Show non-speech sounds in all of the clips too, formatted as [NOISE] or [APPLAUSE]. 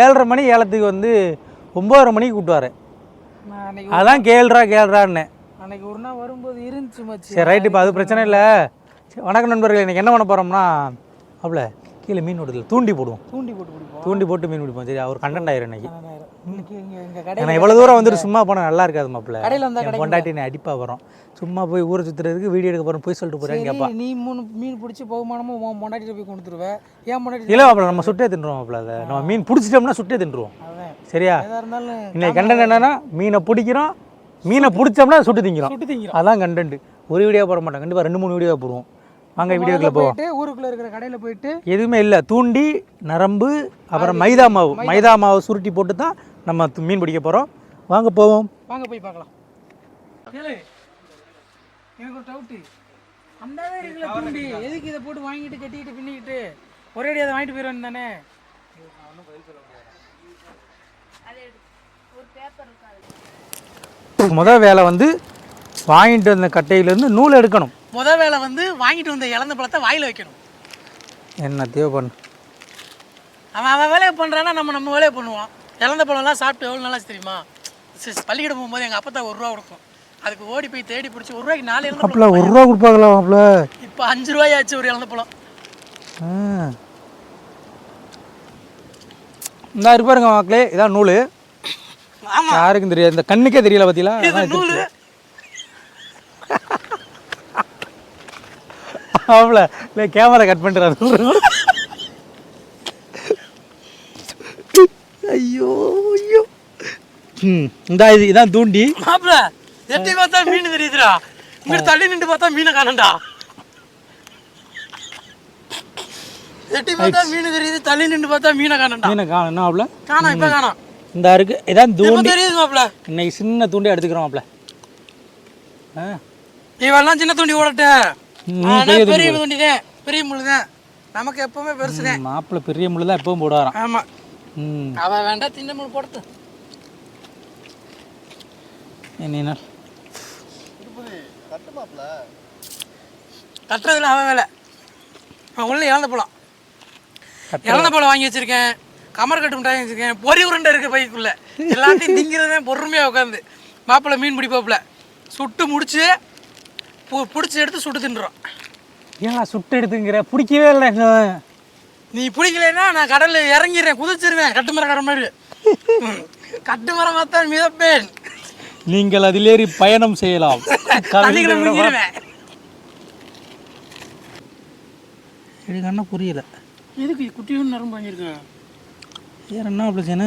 ஏழரை மணி ஏலத்துக்கு வந்து ஒம்பதரை மணிக்கு கூட்டுவார். அன்னைக்கு அதான் கேள்றா கேள்றான்னு. அன்னைக்கு ஒரு நாள் வரும்போது இருந்துச்சு மச்சி. சரி ரைட்டு இப்போ அது பிரச்சனை இல்லை. சரி, வணக்கம் நண்பர்களே இன்னைக்கு என்ன பண்ண போகிறோம்னா அவ்வளோ கீழே மீன் விடுதல தூண்டி போடுவோம். தூண்டி போட்டு பிடிப்போம் தூண்டி போட்டு மீன் பிடிப்போம் சரி அவர் கண்டென்ட் ஆயிரும் இன்னைக்கு. இன்னைக்கு கடையில் இவ்வளோ தூரம் வந்துட்டு சும்மா போனால் நல்லா இருக்காது மாப்பிள்ள. கடையில் வந்தா என் பொண்டாட்டி என்னை அடிப்பா வரும். சும்மா போய் ஊரை சுற்றுறதுக்கு வீடியோ எடுக்க போகிறோம் போய் சொல்லிட்டு போகிறேன் கேட்பா நீ மூணு மீன் பிடிச்சி பகுமானமும் உன் பொண்டாட்டிட்ட போய் கொடுத்துருவ ஏன் பொண்டாட்டி இல்லை மாப்பிள்ள நம்ம சுட்டே தின்றுவோம் மாப்பிள்ள அதை. நம்ம மீன் பிடிச்சிட்டோம்னா சுட்டே தின்றுவோம். சரியா? இன்னைக்கு கண்டென்ட் என்னன்னா மீனை பிடிக்கிறோம் மீனை பிடிச்சோம்னா சுட்டு திங்கிறோம். சுட்டு திங்கிறோம். அதான் கண்டென்ட். ஒரு வீடியோ போட மாட்டோம். கண்டிப்பாக ரெண்டு மூணு வீடியோ போடுவோம். வாங்க வீடியோக்குள்ள போவோம். போயிட்டு ஊருக்குள்ள இருக்கிற கடையில போயிட்டு எதுவுமே இல்லை. தூண்டி நரம்பு அப்புறம் மைதா மாவு. மைதா. மாவு சுருட்டி போட்டு தான் நம்ம மீன் பிடிக்க போகிறோம் வாங்க போவோம். வாங்க போய் பார்க்கலாம். கேளு எனக்கு ஒரு டவுட்டு அந்த இருக்குல்ல தூண்டி. எதுக்கு இதை போட்டு வாங்கிட்டு கட்டிக்கிட்டு பின்னிக்கிட்டு? ஒரே அடி அதை வாங்கிட்டு போயிடுவேன் தானே? முதல் வேலை வந்து வாங்கிட்டு வந்த கட்டையிலேருந்து நூல் எடுக்கணும். முத வேலை வந்து வாங்கிட்டு வந்த இழந்த பழத்தை வாயில வைக்கணும். என்ன தேவைப்பண்ணு அவன் அவன் வேலையை பண்ணுறான்னா நம்ம நம்ம வேலையை பண்ணுவோம் இழந்த பழம்லாம் சாப்பிட்டு எவ்வளோ நாளாச்சு தெரியுமா? சி- பள்ளிக்கூடம் போகும்போது எங்கள் அப்பா ஒரு ரூபா கொடுக்கும். அதுக்கு ஓடி போய் தேடி பிடிச்சி ஒரு ரூபாய்க்கு நாலு இழந்த பழம் ஒரு ரூபா கொடுப்பாங்களா மாப்பிள்ள இப்போ அஞ்சு ரூபாய் ஆச்சு ஒரு இழந்த பழம். இந்த இருக்கு பாருங்க மக்களே இதான் நூல். யாருக்கும் தெரியாது. இந்த கண்ணுக்கே தெரியல பார்த்தீங்களா நூல். அவ்வளோ இல்லை கேமரா கட் பண்ணுறாரு ஐயோ ஐயோ. ம் இந்த இது இதான் தூண்டி. மாப்பிள எட்டி பார்த்தா மீன் தெரியுதுடா. இங்க தள்ளி நின்று பார்த்தா மீனை காணண்டா எட்டி பார்த்தா மீன் தெரியுது தள்ளி நின்று பார்த்தா மீனை காணண்டா மீனை காணும் அவ்வளோ காணோம் இப்ப காணோம். இந்த இருக்கு இதான் தூண்டி. தெரியுது மாப்பிள. இன்னைக்கு சின்ன தூண்டி எடுத்துக்கிறோம் மாப்பிள. ஆ. இவெல்லாம் சின்ன தூண்டி ஓடட்ட ம், ஆனா பெரிய பெரிய தான் தான். நமக்கு எப்பவுமே பெருசுதான் மாப்பிள்ளை பெரிய தான் எப்பவும் போடுவாராம். ஆமா. ம். அவ வேண்டாம் சின்ன முள்ளு போடுத்து. என்ன கட்டுறதுல அவன் வேலை. அவன் உள்ள இழந்த பழம். இழந்த பழம் வாங்கி வச்சிருக்கேன். கமர் கட்டு மிட்டாய் வாங்கி வச்சிருக்கேன். பொறி உருண்டை இருக்கு பைக்குள்ள. எல்லாத்தையும் திங்கிறதே பொறுமையாக உட்காந்து மாப்பிள்ளை மீன் பிடிப்பாப்புல. சுட்டு முடிச்சு பிடிச்சி எடுத்து சுட்டு தின்றுறோம் ஏன்டா சுட்டு எடுத்துங்கிற? பிடிக்கவே இல்லை இன்னும். நீ பிடிக்கலைன்னா நான் கடலில் இறங்கிடுறேன் குதிச்சிருவேன் கட்டுமரம் கடை மாதிரி. கட்டுமரம் தான் மிதப்பேன். நீங்கள் அதிலேறி பயணம் செய்யலாம். [LAUGHS] எனக்கு என்ன புரியல. எதுக்கு குட்டியும் நரம்பு வாங்கியிருக்கேன் வேற என்ன பிரச்சனை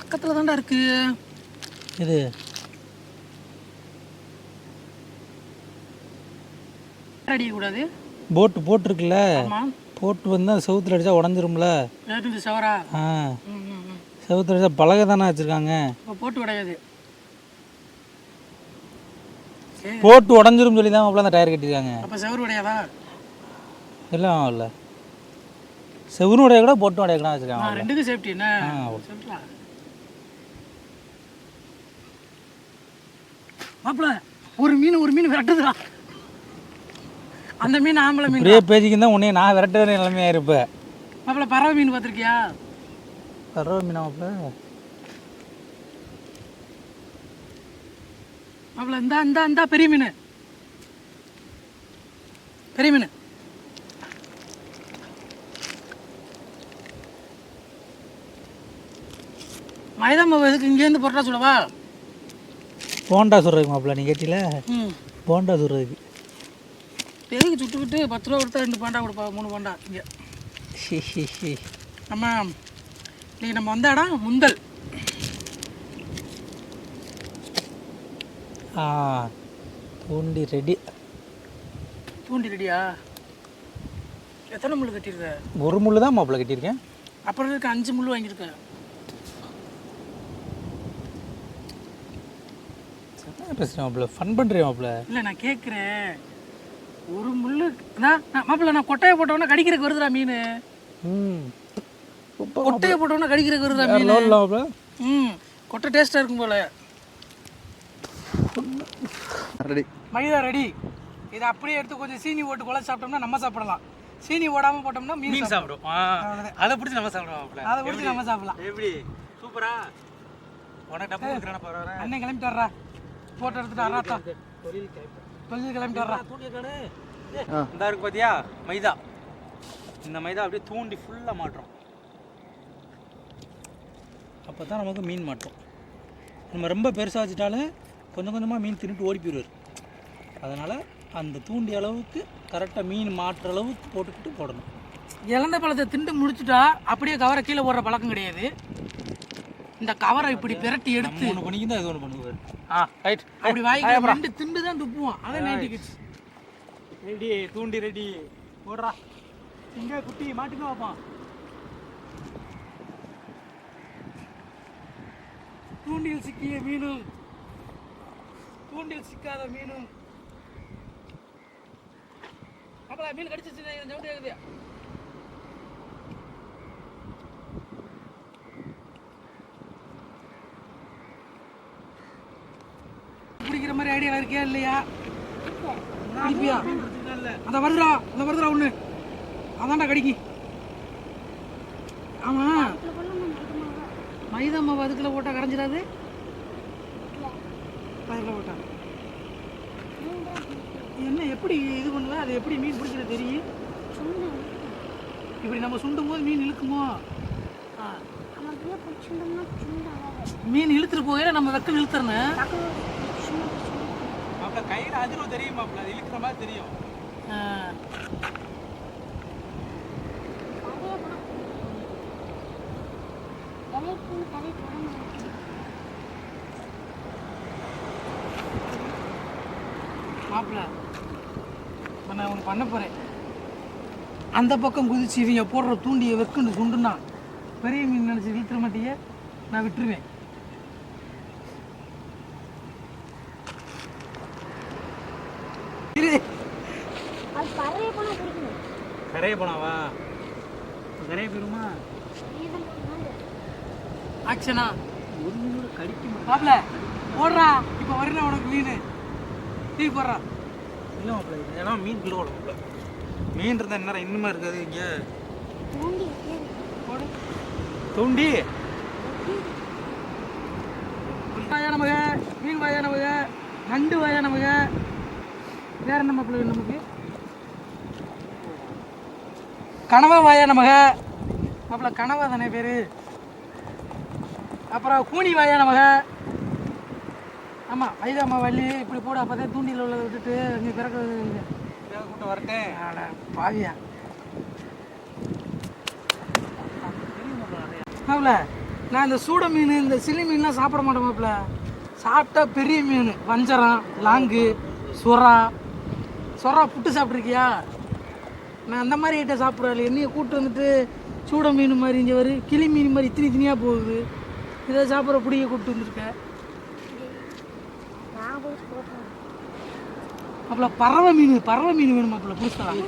பக்கத்தில் தான்டா இருக்கு. இது. அடிக்கக்கூடாது போட்டு போட்டிருக்குல்ல? போட்டு வந்து அது செவுத்துல அடிச்சா உடஞ்சிரும்ல? எது சவரா? ஆ. செவுத்துல பலகை தானே வச்சிருக்காங்க? போட்டு உடையாது. போட்டு உடஞ்சிரும் சொல்லி தான் மாப்பிள்ள அந்த டயர் கட்டியிருக்காங்க. அப்போ செவரு உடையாதா? இல்லை இல்லை செவரும் உடைய கூட போட்டும் உடைய கூட வச்சிருக்காங்க ரெண்டுக்கும் சேஃப்டி என்ன ஆ. சேஃப்டியா மாப்பிள ஒரு மீன் ஒரு மீன் விரட்டுதுடா. அந்த மீன் ஆம்பளை மீன் இப்படியே பேசிக்கு தான் உன்னைய நான் விரட்ட நிலைமையாக இருப்பேன் மாப்பிள பறவை மீன் பார்த்துருக்கியா? பரவ மீனா மாப்பிள்ள மாப்பிள இந்தா இந்தா இந்தா பெரிய மீன். பெரிய மீன். மைதா மாவு எதுக்கு இங்கேருந்து பொருட்டா சொல்லவா போண்டா சுடுறதுக்கு மாப்பிள்ள நீ கேட்டில? போண்டா சுடுறதுக்கு. எதுக்கு சுட்டுக்கிட்டு பத்து ரூபா கொடுத்தா ரெண்டு பாண்டா கொடுப்பா மூணு பாண்டா இங்கே. நம்ம இன்னைக்கு நம்ம வந்த இடம் முந்தல். ஆ தூண்டி ரெடி. தூண்டி ரெடியா? எத்தனை முள் கட்டியிருக்க? ஒரு முள்ளு தான் மாப்பிள்ள கட்டியிருக்கேன். அப்புறம் இருக்க அஞ்சு முள் வாங்கியிருக்க பேசுகிறேன் மாப்பிள்ள? ஃபன் பண்ணுறேன் மாப்பிள்ள? இல்லை நான் கேட்குறேன் ஒரு முள் நான் மாப்பிள்ள நான் கொட்டையை போட்டவொன்னே கடிக்கிறதுக்கு வருதுடா மீன். ம். கொட்டையை போட்டவொன்னே கடிக்கிறதுக்கு வருதுடா மீன். மாப்பிள்ள? ம். கொட்டை டேஸ்ட்டாக இருக்கும் போல. ரெடி. மைதா ரெடி இதை அப்படியே எடுத்து கொஞ்சம் சீனி போட்டு குழச்சி சாப்பிட்டோம்னா நம்ம சாப்பிடலாம். சீனி போடாம போட்டோம்னா மீன் சாப்பிடும். அதை பிடிச்சி நம்ம சாப்பிடுவோம் அதை பிடிச்சி நம்ம சாப்பிடலாம். எப்படி? சூப்பரா? உனக்கு டப்பு பரவாயில்ல. அண்ணன் கிளம்பிட்டு வர்றா போட்டோ எடுத்துட்டு வர்றாத்தா தொழில் கைப்பற்ற தொழில் கிளம்பிட்டு வர்றா. இந்த இருக்கு பாத்தியா? மைதா. இந்த மைதா அப்படியே தூண்டி ஃபுல்லாக மாட்டுறோம். அப்போ தான் நமக்கு மீன் மாட்டோம். நம்ம ரொம்ப பெருசாக வச்சுட்டாலும் கொஞ்சம் கொஞ்சமாக மீன் தின்னுட்டு ஓடி போயிடுவார். அதனால் அந்த தூண்டி அளவுக்கு கரெக்டாக மீன் மாட்டுற அளவுக்கு போட்டுக்கிட்டு போடணும். இழந்த பழத்தை திண்டு முடிச்சுட்டா அப்படியே கவரை கீழே போடுற பழக்கம் கிடையாது. இந்த கவரை இப்படி பிரட்டி எடுத்து. நம்ம ஒன்று பண்ணிக்கிட்டு அது ஒன்று பண்ணுவார். Ah right. அப்படி வாய்க்கு ரெண்டு திண்டு தான் துப்புவோம். அதான் நைன்டி கிட்ஸ் ரெடி. தூண்டி ரெடி. போடுறா. இங்கே குட்டி மாட்டுக்கு வைப்பான் தூண்டில் சிக்கிய மீனும். தூண்டில் சிக்காத மீனும். அப்பல மீன் கடிச்சிச்சு ஜவுண்டி ஆகுது பிடிக்கிற மாதிரி ஐடியா இருக்கியா இல்லையா? பிடிப்பியா அந்த வருதுடா அந்த வருதுடா ஒண்ணு. அதான்டா கடிக்கு. ஆமா. மைதா மாவு அதுக்குள்ள போட்டா கரைஞ்சிடாது? அதுக்குள்ள போட்டா. என்ன எப்படி இது பண்ணுவ அது எப்படி மீன் பிடிக்கிறது தெரியும்? இப்படி நம்ம சுண்டும் போது மீன் இழுக்குமோ. மீன் இழுத்துட்டு போகையில நம்ம வெக்கம் இழுத்துறணும். மாப்பிள்ள கையில் அதிர்வு தெரியும் மாப்பிள்ள. அது இழுக்கிற மாதிரி தெரியும். மாப்பிள்ள இப்போ நான் ஒன்று பண்ண போகிறேன் அந்த பக்கம் குதிச்சு இவங்க போடுற தூண்டியை வெக்குன்னு சுண்டுனா பெரிய மீன் நினச்சி இழுத்துற மாட்டியே நான் விட்டுருவேன். கரையை போனாவா? கரையை போயிருமா ஆக்ஷனா ஒரு நூறு கடிக்கும் மாப்பிள்ள போடுறா. இப்போ வரணும் உனக்கு மீன். தீ போடுறா. இல்லை மாப்பிள ஏன்னா மீன் கிலோ மாப்பிள்ள. மீன் இருந்தால் என்ன இன்னுமா இருக்காது இங்கே? போடு. தூண்டி. வாயா நமக மீன் வாயா நமக நண்டு வாயா நமக. வேற என்ன மாப்பிள்ள நமக்கு? கனவா வாயா நமக? மாப்பிள்ள கனவா தானே பேரு? அப்புறம் கூனி வாயா நமக? ஆமாம் வைதாம்மா வள்ளி இப்படி போடு அப்போ தூண்டியில் உள்ளதை விட்டுட்டு நீ பிறகு கூட்டம் வரட்டேன். பாவியா. மாப்பிள நான் இந்த சூட மீன் இந்த சில்லி மீன்லாம் சாப்பிட மாட்டேன் மாப்பிள. சாப்பிட்டா பெரிய மீன் வஞ்சரம் லாங்கு சுறா. சுறா புட்டு சாப்பிட்ருக்கியா நான் அந்த மாதிரி ஐட்டம் சாப்பிட்றாள். என்னைய கூட்டு வந்துட்டு சூட மீன் மாதிரி இங்கே வரு. கிளி மீன் மாதிரி இத்தினி இத்தினியாக போகுது. இதை சாப்பிட்ற பிடிக்க கூப்பிட்டு வந்திருக்கேன் மாப்பிள பறவை மீன் பறவை மீன் வேணும் மாப்பிள? புதுசலாம்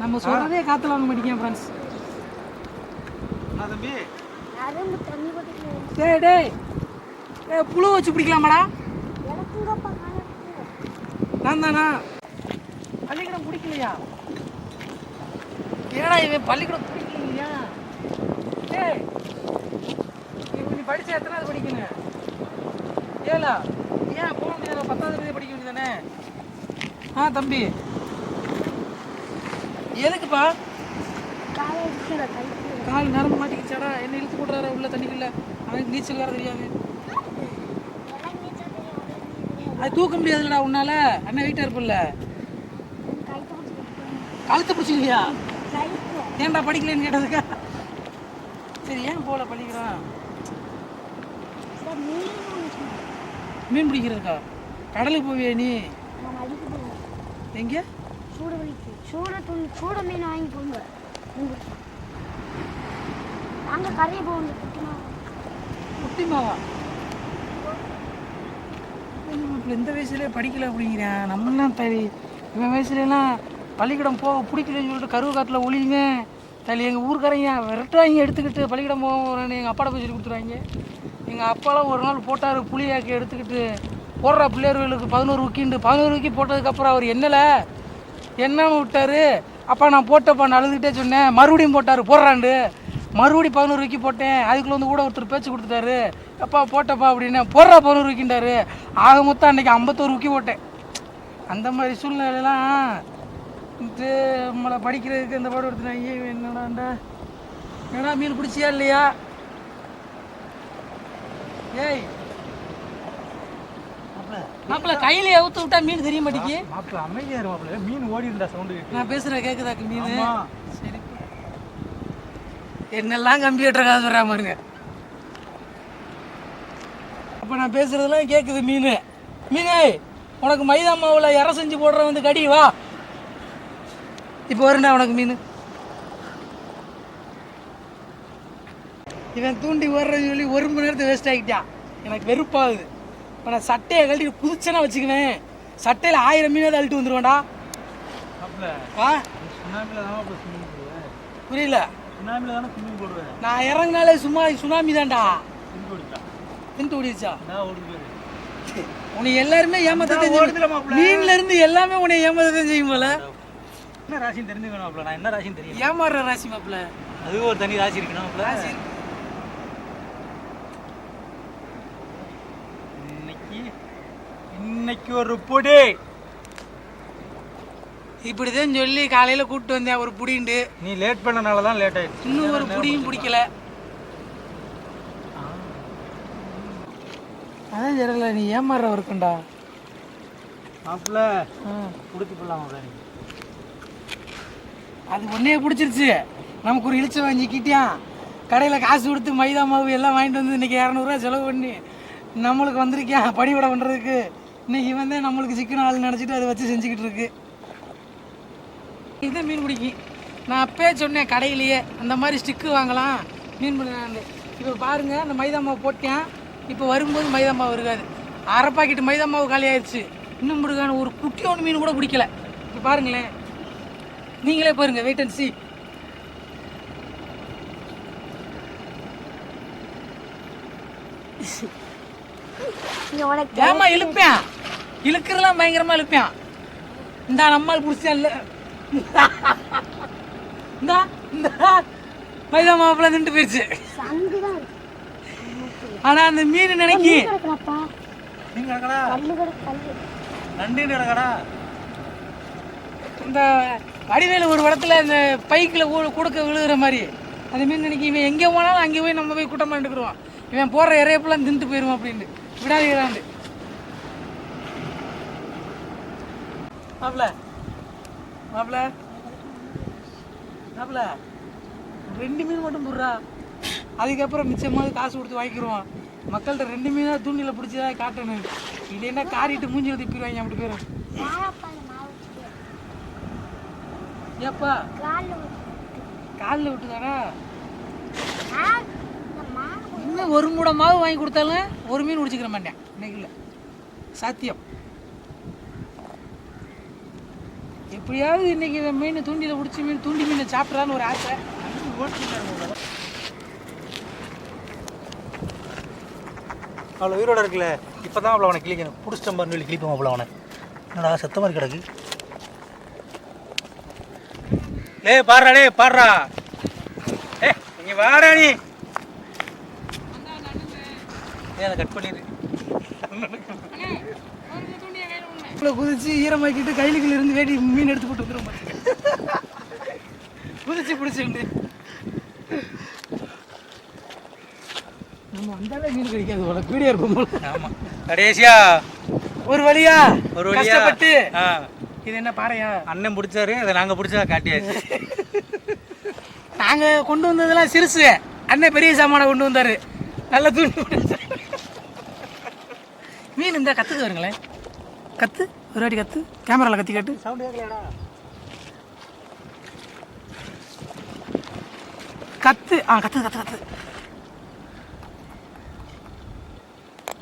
நம்ம சொல்கிறதே காத்துல வாங்க மாட்டேங்க ஃப்ரெண்ட்ஸ் டேய் ஏய் புழு வச்சு பிடிக்கலாமாடா? நான் தானா பள்ளிக்கூடம் பிடிக்கலையா ஏடா இவன் பள்ளிக்கூடம் பிடிக்கலையா டேய் இப்போ நீ படிச்ச எத்தனாவது படிக்கணும்? ஏலா ஏன் போக முடியாது பத்தாவது படிக்க வேண்டியதானே? ஆ தம்பி. எதுக்குப்பா? கால் நரம்பு மாட்டிக்கிச்சாடா? என்ன இழுத்து போடுறாரா உள்ள தண்ணிக்குள்ள? அவனுக்கு நீச்சல் வேற தெரியாது. அது தூக்க முடியாதுல்லடா உன்னால. அண்ணன் வெயிட்டா இருப்பில்ல கழுத்தை பிடிச்சிக்கலையா ஏன்டா படிக்கலைன்னு கேட்டதுக்கா? சரி ஏன் போல படிக்கிறான்? மீன் பிடிக்கிறதுக்கா? கடலுக்கு போவியா நீ? எங்க? சூட வலிக்கு. சூட துணி சூட மீன் வாங்கி போங்க அங்கே கரையை போகுங்க குட்டிமா குட்டிமாவா? இப்போ இந்த வயசுலேயே படிக்கல அப்படிங்கிறேன். நம்மளாம் தலி இவன் வயசுலலாம் பள்ளிக்கூடம் போக பிடிக்கலன்னு சொல்லிட்டு கருவு காட்டில் ஒளியுங்க. தள்ளி எங்கள் ஊருக்காரங்க விரட்டுறாங்க எடுத்துக்கிட்டு பள்ளிக்கூடம் போகிறேன்னு எங்கள் அப்பாட போய் சொல்லி கொடுத்துருவாங்க. எங்கள் அப்பாலாம் ஒரு நாள் போட்டார் புளியாக்கி எடுத்துக்கிட்டு போடுற பிள்ளையர்களுக்கு பதினோரு உக்கிண்டு. பதினோரு உக்கி போட்டதுக்கப்புறம் அவர் என்னல? என்ன விட்டார்? அப்பா நான் போட்டப்பா நான் அழுதுகிட்டே சொன்னேன். மறுபடியும் போட்டார் போடுறாண்டு. மறுபடியும் பதினோரு விக்கி போட்டேன். அதுக்குள்ள வந்து கூட ஒருத்தர் பேச்சு கொடுத்துட்டாரு. அப்பா போட்டப்பா அப்படின்னு போடுறா பதினோரு விக்கின்றாரு ஆக மொத்தம் அன்றைக்கி ஐம்பத்தோரு விக்கி போட்டேன். அந்த மாதிரி சூழ்நிலையெல்லாம் நம்மளை படிக்கிறதுக்கு இந்த பாடம் எடுத்துனா ஐயே என்னடாண்டா? என்னடா மீன் பிடிச்சியா இல்லையா? ஏய். மாப்பிள்ள கையில அவுத்து விட்டா மீன் தெரிய மாட்டேங்கி. மாப்பிள்ள அமைதியா இரு மாப்பிள்ள மீன் ஓடி இருந்தா சவுண்டு நான் பேசுற கேக்குதாக்கு மீன். சரி. என்னெல்லாம் கம்ப்யூட்டர் காசு வராம இருங்க அப்ப நான் பேசுறதெல்லாம் கேக்குது மீன். மீனே உனக்கு மைதா மாவுல இற செஞ்சு போடுற வந்து கடி வா. இப்போ வருண்டா உனக்கு மீன். இவன் தூண்டி ஓடுறது சொல்லி ஒரு மணி நேரத்தை வேஸ்ட் ஆகிட்டான் எனக்கு வெறுப்பாகுது. இப்போ நான் சட்டையை கழட்டி புதுச்சனா வச்சுக்குவேன். சட்டையில் ஆயிரம் மீனாவது அழுட்டு வந்துருவேன்டா. மாப்பிள்ள ஆ? புரியல. நான் இறங்கினாலே சும்மா சுனாமி தான்டா. தின்ட்டு ஓடிடுச்சா? உன்னை எல்லாருமே ஏமாத்த. மீன்ல இருந்து எல்லாமே உன்னை ஏமாத்த செய்யும் போல. என்ன ராசின்னு தெரிஞ்சுக்கணும் மாப்பிள்ள. நான் என்ன ராசின்னு தெரியும் ஏமாறுற ராசி மாப்பிள்ள. அது ஒரு தனி ராசி இருக்கணும் ராசி. இன்னைக்கு இன்னைக்கு ஒரு பொடி. இப்படிதான் சொல்லி காலையில கூப்பிட்டு வந்தேன் ஒரு புடிண்டு. நீ லேட் பண்ணனால தான் லேட் ஆயிடுச்சு. இன்னும் ஒரு புடியும் பிடிக்கல. அதான் தெரியல நீ ஏமாறுற இருக்குண்டா மாப்பிள்ள கொடுத்து போடலாம் மாப்பிள்ள அது ஒன்றே பிடிச்சிருச்சு. நமக்கு ஒரு இழிச்ச வாங்கிக்கிட்டியான் கடையில் காசு கொடுத்து மைதா மாவு எல்லாம் வாங்கிட்டு வந்து இன்னைக்கு இரநூறுவா செலவு பண்ணி நம்மளுக்கு வந்திருக்கான் படிவிட பண்ணுறதுக்கு இன்னைக்கு வந்து நம்மளுக்கு சிக்கன் ஆள் நினச்சிட்டு அதை வச்சு செஞ்சுக்கிட்டு இருக்கு. இதுதான் மீன் பிடிக்கும் நான் அப்பயே சொன்னேன் கடையிலேயே அந்த மாதிரி ஸ்டிக்கு வாங்கலாம். மீன் பண்ண இப்போ பாருங்கள் அந்த மைதா மாவு போட்டேன். இப்போ வரும்போது மைதா மாவு இருக்காது. அரை பாக்கெட்டு மைதா மாவு காலி ஆயிடுச்சு இன்னும் முருகான ஒரு குட்டியோன்னு மீன் கூட பிடிக்கல. இப்போ பாருங்களேன். நீங்களே பாருங்க வெயிட் அண்ட் சி ஏமா இழுப்பேன் இழுக்கிறதுலாம் பயங்கரமா இழுப்பேன் இந்த நம்மால் பிடிச்சா இல்ல இந்தா இந்த. மைதா மாப்பிள்ள நின்று போயிடுச்சு. சங்கு தான் இருக்கு ஆனா அந்த மீன் நினைக்கி? மீன் கிடக்கடா நண்டு கிடக்கடா இந்த வடிவேலு ஒரு இடத்துல இந்த பைக்கில் கொடுக்க விழுகிற மாதிரி. அந்த மீன் நினைக்கி இவன் எங்கே போனாலும் அங்கே போய் நம்ம போய் கூட்டமாக எடுக்கிறோம் இவன் போடுற இறையப்பெல்லாம் தின்ட்டு போயிடுவான் அப்படின்னு. விடாதீங்களாண்டு மாப்பிள மாப்பிள மாப்பிள ரெண்டு மீன் மட்டும் போடுறா. அதுக்கப்புறம் மிச்சமாவது காசு கொடுத்து வாங்கிக்கிறோம் மக்கள்கிட்ட ரெண்டு மீனாக தூண்டியில் பிடிச்சதா காட்டணும். இல்லைன்னா காரிட்டு மூஞ்சில போயிடுவாங்க அப்படி போயிடும் மாவாப்பா இந்த மாவு வச்சுட்டு ஏப்பா? காலில் காலில் விட்டுதானா? இன்னும் ஒரு மூட மாவு வாங்கி கொடுத்தாலும் ஒரு மீன் பிடிச்சிக்கிற மாட்டேன். இன்னைக்கு இல்லை. சாத்தியம். எப்படியாவது இன்னைக்கு இந்த மீன் தூண்டில பிடிச்சி மீன் தூண்டி மீனை சாப்பிட்றான்னு ஒரு ஆசை. அவ்வளோ உயிரோட இருக்குல்ல. இப்போ தான் அவ்வளோ அவனை கிளிக்கணும் பிடிச்சிட்ட மாதிரி சொல்லி கிளிப்போம் அவ்வளோ அவனை. என்னடா செத்த மாதிரி கிடக்கு. டேய் பாடுறா டேய் பாடுறா. ஏ நீங்க வாடா நீ. ஏன் அதை கட் பண்ணிடு. குதிச்சு ஈரமாக்கிட்டு கையிலுக்குள்ள இருந்து வேடி மீன் எடுத்து போட்டு வந்துடும் குதிச்சு பிடிச்சிட்டு. நம்ம வந்தாலே மீன் கிடைக்காது போல. பீடியா இருக்கும் போல. ஆமாம் கடைசியா. ஒரு வழியா. ஒரு வழியா. கஷ்டப்பட்டு. ஆ. இது என்ன பாறையா? அண்ணன் பிடிச்சாரு அதை நாங்கள் பிடிச்சா காட்டியாச்சு. நாங்க கொண்டு வந்ததெல்லாம் சிறுசு. அண்ணன் பெரிய சாமானை கொண்டு வந்தாரு. நல்ல தூண்டு. மீன் இந்த கத்துக்கு வருங்களேன் கத்து? ஒரு வாட்டி கத்து. கேமரால கத்தி காட்டு. கத்து. ஆ கத்து கத்து கத்து.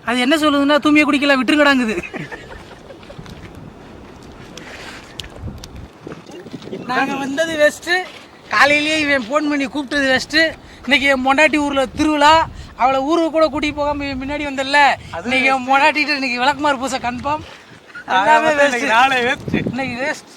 அது என்ன சொல்லுதுன்னா தூமியை குடிக்கல விட்டுருங்கடாங்குது. நாங்கள் வந்தது வெஸ்ட்டு காலையிலேயே இவன் ஃபோன் பண்ணி கூப்பிட்டது வெஸ்ட்டு இன்னைக்கு என் பொண்டாட்டி ஊரில் திருவிழா. அவளை ஊருக்கு கூட கூட்டிட்டு போகாம முன்னாடி வந்தல இன்னைக்கு மொடாட்டிட்டு இன்னைக்கு விளக்குமாறு பூசை கன்ஃபார்ம் எல்லாமே வேஸ்ட்டு இன்னைக்கு வேஸ்ட்